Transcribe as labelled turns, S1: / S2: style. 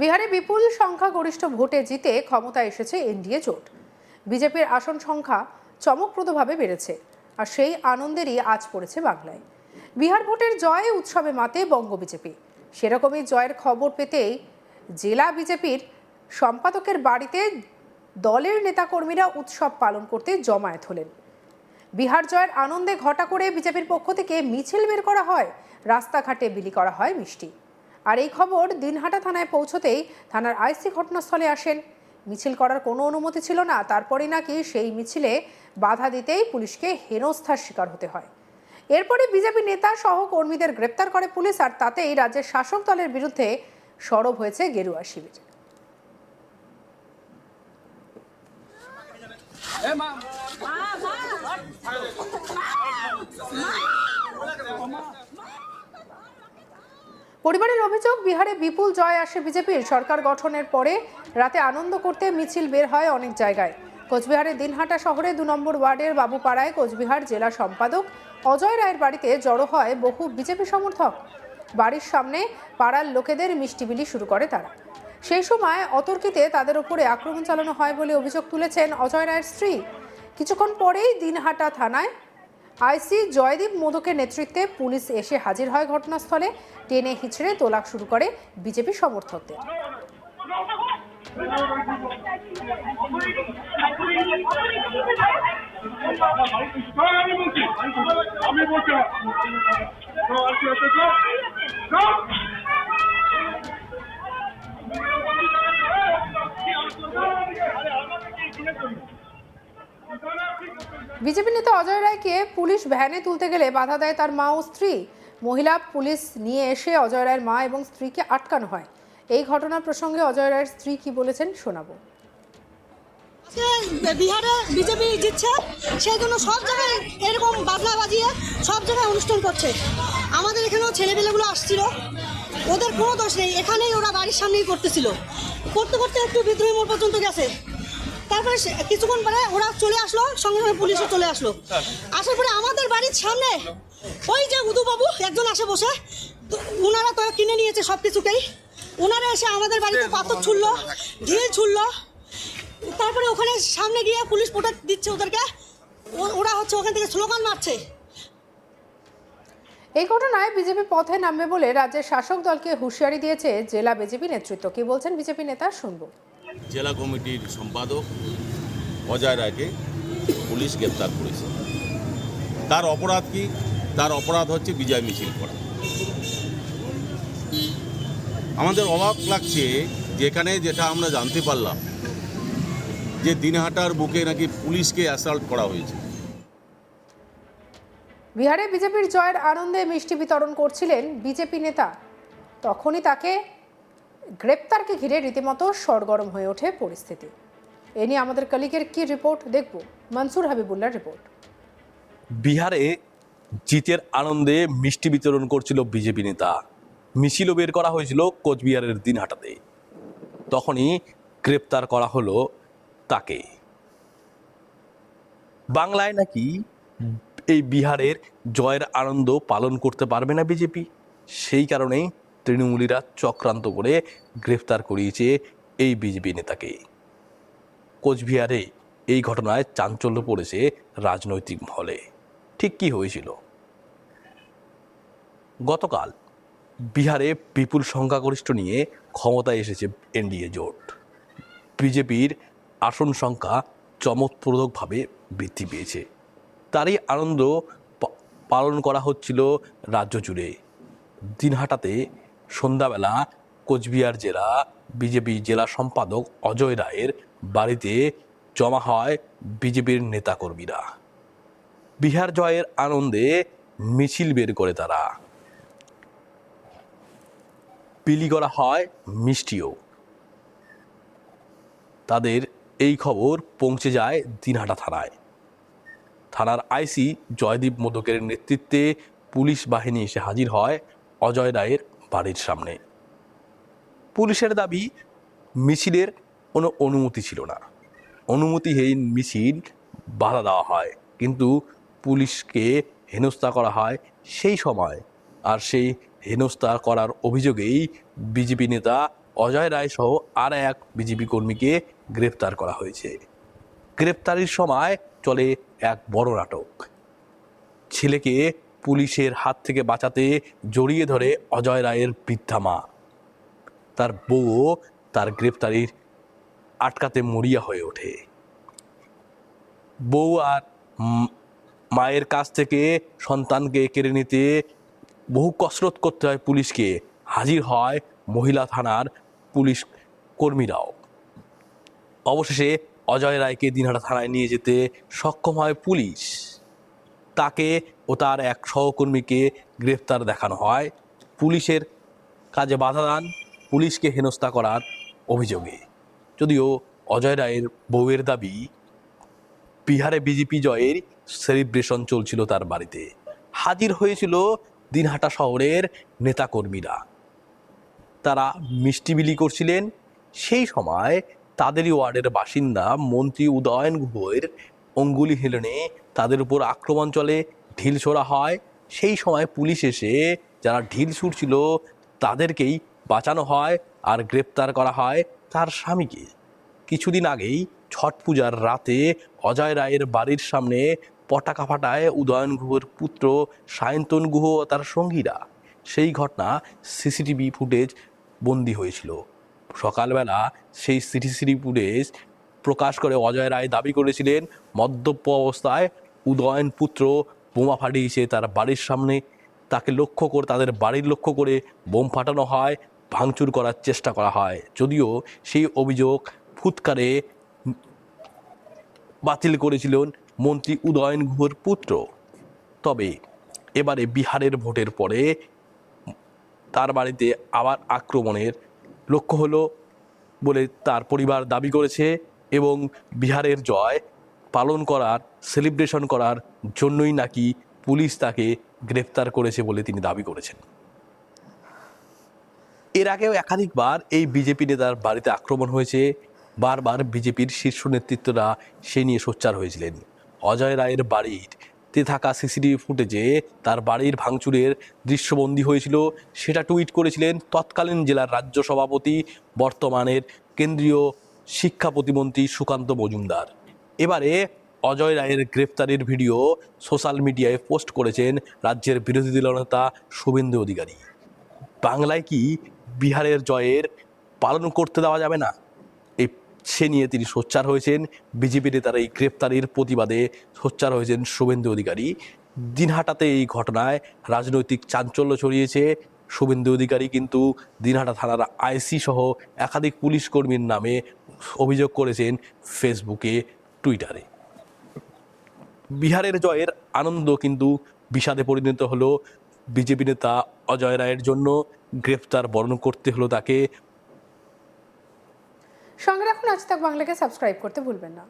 S1: বিহারে বিপুল সংখ্যাগরিষ্ঠ ভোটে জিতে ক্ষমতায় এসেছে এনডিএ জোট। বিজেপির আসন সংখ্যা চমকপ্রদভাবে বেড়েছে, আর সেই আনন্দেরই আজ পড়েছে বাংলায়। বিহার ভোটের জয়ে উৎসবে মাতে বঙ্গ বিজেপি। সেরকমই জয়ের খবর পেতেই জেলা বিজেপির সম্পাদকের বাড়িতে দলের নেতাকর্মীরা উৎসব পালন করতে জমায়েত হলেন। বিহার জয়ের আনন্দে ঘটা করে বিজেপির পক্ষ থেকে মিছিল বের করা হয়, রাস্তাঘাটে বিলি করা হয় মিষ্টি। আর এই খবর দিনহাটা থানায় পৌঁছতেই থানার আইসি ঘটনাস্থলে আসেন মিছিল করার কোনো অনুমতি ছিল না তারপরে নাকি সেই মিছিলে বাধা দিতেই পুলিশকে হেনস্থার শিকার হতে হয় এরপরে বিজেপি নেতা সহ কর্মীদের গ্রেপ্তার করে পুলিশ আর তাতেই রাজ্যের শাসক দলের বিরুদ্ধে সরব হয়েছে গেরুয়া শিবির পরিবারের অভিযোগ, বিহারে বিপুল জয় আসে বিজেপির। সরকার গঠনের পরে রাতে আনন্দ করতে মিছিল বের হয় অনেক জায়গায়। কোচবিহারের দিনহাটা শহরে দু নম্বর ওয়ার্ডের বাবুপাড়ায় কোচবিহার জেলা সম্পাদক অজয় রায়ের বাড়িতে জড়ো হয় বহু বিজেপি সমর্থক। বাড়ির সামনে পাড়ার লোকেদের মিষ্টি বিলি শুরু করে তারা। সেই সময় অতর্কিতে তাদের উপরে আক্রমণ চালানো হয় বলে অভিযোগ তুলেছেন অজয় রায়ের স্ত্রী। কিছুক্ষণ পরেই দিনহাটা থানায় আইসি জয়দীপ মোদকের নেতৃত্বে পুলিশ এসে হাজির হয় ঘটনাস্থলে। টেনে হিচড়ে তোলাক শুরু করে বিজেপি সমর্থকদের। বিজেপি নেতা অজয় রায়কে পুলিশ ভ্যানে তুলতে গেলে বাধা দেয় তার মা ও স্ত্রী। মহিলা পুলিশ নিয়ে এসে অজয় রায়ের মা এবং স্ত্রীকে আটকানো হয়। এই ঘটনার প্রসঙ্গে অজয় রায়ের স্ত্রী কি বলেছেন শোনাবো।
S2: বিহারে বিজেপি জিতছে সেই জন্য সব জায়গায় এরকম বাদলা বাজিয়ে সব জায়গায় অনুষ্ঠান করছে। আমাদের এখানেও ছেলেপেলেগুলো আসছিল, ওদের কোনো দোষ নেই। এখানেই ওরা বাড়ির সামনেই করতেছিল। করতে করতে একটু বিদ্রোহী মোড় পর্যন্ত গেছে। তারপরে কিছুক্ষণ পরে ওরা চলে আসলো, সঙ্গে সঙ্গে পুলিশও চলে আসলো। আসার পরে আমাদের বাড়ির সামনে ওই যে উদুবাবু, একজন আসে বসে। ওনারা তো কিনে নিয়েছে সব কিছুকেই ওনারা এসে আমাদের বাড়িতে পাথর ছুড়লো, ঢিল ছুড়লো। তারপরে ওখানে সামনে গিয়ে পুলিশ প্রোটেক্ট দিচ্ছে ওদেরকে। ওরা হচ্ছে ওখান থেকে স্লোগান মারছে।
S1: এই ঘটনায় বিজেপি পথে নামবে বলে রাজ্যের শাসক দলকে হুঁশিয়ারি দিয়েছে জেলা বিজেপি নেতৃত্ব। কি বলছেন বিজেপি নেতা শুনব।
S3: জেলা কমিটির সম্পাদক অজয় রায়কে পুলিশ গ্রেপ্তার করেছে। তার অপরাধ কি? তার অপরাধ হচ্ছে বিজয় মিছিল করা। আমাদের অবাক লাগছে যেখানে যেটা আমরা জানতে পারলাম যে দিনহাটার বুকে নাকি পুলিশকে অ্যাসাল্ট করা হয়েছে।
S1: বিহারে বিজেপির জয়ের আনন্দে মিষ্টি বিতরণ করছিলেন বিজেপি নেতা। তখনই তাকে গ্রেপ্তারকে ঘিরে রীতিমতো সরগরম হয়ে ওঠে পরিস্থিতি। এ নিয়ে আমাদের কলিগের কি রিপোর্ট দেখব? মনসুর হাবিবুল্লার রিপোর্ট।
S4: বিহারে জিতের আনন্দে মিষ্টি বিতরণ করছিল বিজেপি নেতা। মিছিলও বের করা হয়েছিল কোচবিহারের দিনহাটাতে। তখনই গ্রেপ্তার করা হলো তাকে। বাংলায় নাকি এই বিহারের জয়ের আনন্দ পালন করতে পারবে না বিজেপি? সেই কারণেই তৃণমূলীরা চক্রান্ত করে গ্রেফতার করিয়েছে এই বিজেপি নেতাকে। কোচবিহারে এই ঘটনায় চাঞ্চল্য পড়েছে রাজনৈতিক মহলে। ঠিক কি হয়েছিল? গতকাল বিহারে বিপুল সংখ্যাগরিষ্ঠ নিয়ে ক্ষমতায় এসেছে এনডিএ জোট। বিজেপির আসন সংখ্যা চমৎপ্রদকভাবে বৃদ্ধি পেয়েছে। তারই আনন্দ পালন করা হচ্ছিল রাজ্য জুড়ে। দিনহাটাতে সন্ধ্যাবেলা কোচবিহার জেলা বিজেপি জেলা সম্পাদক অজয় রায়ের বাড়িতে জমা হয় বিজেপির নেতাকর্মীরা। বিহার জয়ের আনন্দে মিছিল বের করে তারা। বিলি করা হয় মিষ্টিও। তাদের এই খবর পৌঁছে যায় দিনহাটা থানায়। থানার আইসি জয়দীপ মোদকের নেতৃত্বে পুলিশ বাহিনী এসে হাজির হয় অজয় রায়ের বাড়ির সামনে। পুলিশের দাবি, মিছিলের কোনো অনুমতি ছিল না। অনুমতিহীন মিছিল বাধা দেওয়া হয়। কিন্তু পুলিশকে হেনস্থা করা হয় সেই সময়। আর সেই হেনস্থা করার অভিযোগেই বিজেপি নেতা অজয় রায় সহ আর এক বিজেপি কর্মীকে গ্রেপ্তার করা হয়েছে। গ্রেপ্তারির সময় চলে এক বড় নাটক। ছেলেকে পুলিশের হাত থেকে বাঁচাতে জড়িয়ে ধরে অজয় রায়ের বৃদ্ধা মা তার বউ তার গ্রেপ্তারির আটকাতে মরিয়া হয়ে ওঠে। বউ আর মায়ের কাছ থেকে সন্তানকে কেড়ে নিতে বহু কসরত করতে হয় পুলিশকে। হাজির হয় মহিলা থানার পুলিশ কর্মীরাও। অবশেষে অজয় রায়কে দিনহাটা থানায় নিয়ে যেতে সক্ষম হয় পুলিশ। তাকে ও তার এক সহকর্মীকে গ্রেফতার দেখানো হয়। পুলিশের কাজে বাধা দান। পুলিশকে হেনস্থা করার অভিযোগে। যদিও অজয় রায়ের বউয়ের দাবি, বিহারে বিজেপি জয়ের সেলিব্রেশন চলছিল তার বাড়িতে। হাজির হয়েছিল দিনহাটা শহরের নেতাকর্মীরা। তারা মিষ্টি বিলি করছিলেন। সেই সময় তাদেরই ওয়ার্ডের বাসিন্দা মন্ত্রী উদয়ন গুহের অঙ্গুলি হেলনে তাদের উপর আক্রমণ চলে, ঢিল ছোড়া হয়। সেই সময় পুলিশ এসে যারা ঢিল ছুটছিল তাদেরকেই বাঁচানো হয় আর গ্রেপ্তার করা হয় তার স্বামীকে। কিছুদিন আগেই ছট পূজার রাতে অজয় রায়ের বাড়ির সামনে পটাকা ফাটায় উদয়ন গুহর পুত্র সায়ন্তন গুহ ও তার সঙ্গীরা। সেই ঘটনা সিসিটিভি ফুটেজ বন্দি হয়েছিল। সকালবেলা সেই সিটি সিসিটিভি ফুটেজ প্রকাশ করে অজয় রায় দাবি করেছিলেন, মদ্যপ অবস্থায় উদয়ন পুত্র বোমা ফাটিয়েছে তার বাড়ির সামনে। তাকে লক্ষ্য করে, তাদের বাড়ির লক্ষ্য করে বোম ফাটানো হয়, ভাঙচুর করার চেষ্টা করা হয়। যদিও সেই অভিযোগ ফুৎকারে বাতিল করেছিলেন মন্ত্রী উদয়ন গুহর পুত্র। তবে এবারে বিহারের ভোটের পরে তার বাড়িতে আবার আক্রমণের লক্ষ্য হলো বলে তার পরিবার দাবি করেছে এবং বিহারের জয় পালন করার সেলিব্রেশন করার জন্যই নাকি পুলিশ তাকে গ্রেপ্তার করেছে বলে তিনি দাবি করেছেন। এর আগেও একাধিকবার এই বিজেপি নেতার বাড়িতে আক্রমণ হয়েছে। বারবার বিজেপির শীর্ষ নেতৃত্বরা সে নিয়ে সোচ্চার হয়েছিলেন। অজয় রায়ের বাড়িতে থাকা সিসিটিভি ফুটেজে তার বাড়ির ভাঙচুরের দৃশ্যবন্দী হয়েছিল। সেটা টুইট করেছিলেন তৎকালীন জেলার রাজ্য সভাপতি, বর্তমানের কেন্দ্রীয় শিক্ষা প্রতিমন্ত্রী সুকান্ত মজুমদার। এবারে অজয় রায়ের গ্রেপ্তারের ভিডিও সোশ্যাল মিডিয়ায় পোস্ট করেছেন রাজ্যের বিরোধী দলনেতা শুভেন্দু অধিকারী। বাংলায় কি বিহারের জয়ের পালন করতে দেওয়া যাবে না? এই সে নিয়ে তিনি সোচ্চার হয়েছেন। বিজেপি নেতার এই গ্রেপ্তারির প্রতিবাদে সোচ্চার হয়েছেন শুভেন্দু অধিকারী। দিনহাটাতে এই ঘটনায় রাজনৈতিক চাঞ্চল্য ছড়িয়েছে শুভেন্দু অধিকারী, কিন্তু দিনহাটা থানার আইসি সহ একাধিক পুলিশ কর্মীর নামে অভিযোগ করেছেন ফেসবুকে। টুইটারে। বিহারের জয়ের আনন্দ কিন্তু বিষাদে পরিণত হলো। বিজেপি নেতা অজয় রায়ের জন্য গ্রেফতার বরণ করতে হলো তাকে।
S1: সঙ্গে রাখুন আজ তাক বাংলাকে সাবস্ক্রাইব করতে ভুলবেন না।